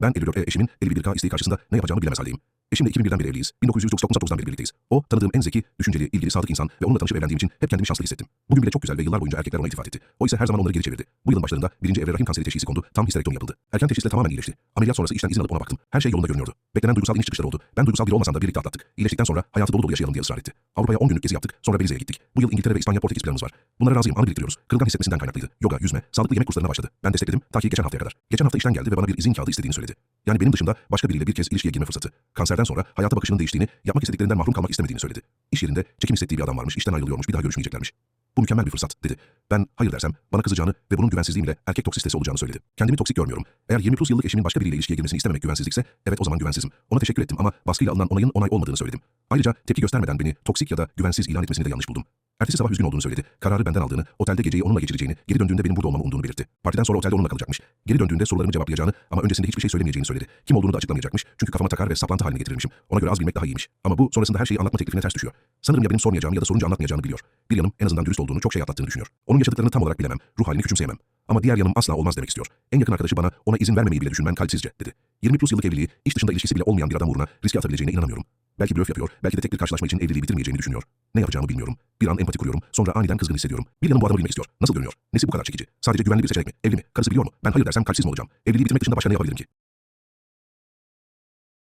Ben 54 e eşimin 51K isteği karşısında ne yapacağımı bilemez haldeyim. Eşimle 2001'den beri evliyiz. 1999'dan beri birlikteyiz. O tanıdığım en zeki, düşünceli, ilgili, sadık insan ve onunla tanışıp evlendiğim için hep kendimi şanslı hissettim. Bugün bile çok güzel ve yıllar boyunca erkekler ona iltifat etti. O ise her zaman onları geri çevirdi. Bu yılın başlarında birinci evre rahim kanseri teşhisi kondu. Tam histerektomi yapıldı. Erken teşhisle tamamen iyileşti. Ameliyat sonrası işten izin alıp ona baktım. Her şey yolunda görünüyordu. Beklenen duygusal iniş çıkışlar oldu. Ben duygusal biri olmasam da birlikte atlattık. İyileştikten sonra hayatı dolu dolu yaşayalım diye ısrar etti. Avrupa'ya 10 günlük gezi yaptık. Sonra Belize'ye gittik. Bu yıl İngiltere ve İspanya Portekiz planımız var. Bunlara razıyım. Anı biriktiriyoruz. Kırılgan hissetmesinden kaynaklıydı. Yoga, yüzme, sağlıklı yemek kurslarına başladı. Ben destekledim. Ta ki geçen haftaya kadar. Geçen hafta işten geldi ve bana bir izin kağıdı istediğini söyledi. Yani benim dışında başka biriyle bir kez ilişkiye girme fırsatı. Kanserden sonra hayata bakışının değiştiğini, yapmak istediklerinden mahrum kalmak istemediğini söyledi. İş yerinde çekim hissettiği bir adam varmış, işten ayrılıyormuş, bir daha görüşmeyeceklermiş. Bu mükemmel bir fırsat dedi. Ben hayır dersem bana kızacağını ve bunun güvensizliğimle erkek toksistesi olacağını söyledi. Kendimi toksik görmüyorum. Eğer 20 plus yıllık eşimin başka biriyle ilişkiye girmesini istememek güvensizlikse evet o zaman güvensizim. Ona teşekkür ettim ama baskıyla alınan onayın onay olmadığını söyledim. Ayrıca tepki göstermeden beni toksik ya da güvensiz ilan etmesini de yanlış buldum. Ertesi sabah üzgün olduğunu söyledi. Kararı benden aldığını, otelde geceyi onunla geçireceğini, geri döndüğünde benim burada olmamı umduğunu belirtti. Partiden sonra otelde onunla kalacakmış. Geri döndüğünde sorularımı cevaplayacağını ama öncesinde hiçbir şey söylemeyeceğini söyledi. Kim olduğunu da açıklamayacakmış. Çünkü kafama takar ve saplantı haline getirirmişim. Ona göre az bilmek daha iyiymiş. Ama bu sonrasında her şeyi anlatma teklifine ters düşüyor. Sanırım ya benim sormayacağımı ya da sorunca anlatmayacağını biliyor. Bir yanım en azından dürüst olduğunu, çok şey atlattığını düşünüyor. Onun yaşadıklarını tam olarak bilemem. Ruh halini küçümseyemem. Ama diğer yanım asla olmaz demek istiyor. En yakın arkadaşı bana ona izin vermemeyi bile düşünmen kalpsizce dedi. 20 plus yıllık evliliği, iş dışında ilişkisi bile olmayan bir adam uğruna riske atabileceğine inanamıyorum. Belki blöf yapıyor, belki de tek bir karşılaşma için evliliği bitirmeyeceğini düşünüyor. Ne yapacağımı bilmiyorum. Bir an empati kuruyorum, sonra aniden kızgın hissediyorum. Bir yanım bu adamı bilmek istiyor. Nasıl görünüyor? Nesi bu kadar çekici? Sadece güvenli bir seçenek mi? Evli mi? Karısı biliyor mu? Ben hayır dersem kalpsiz mi olacağım? Evliliği bitirmek dışında başka ne yapabilirim ki?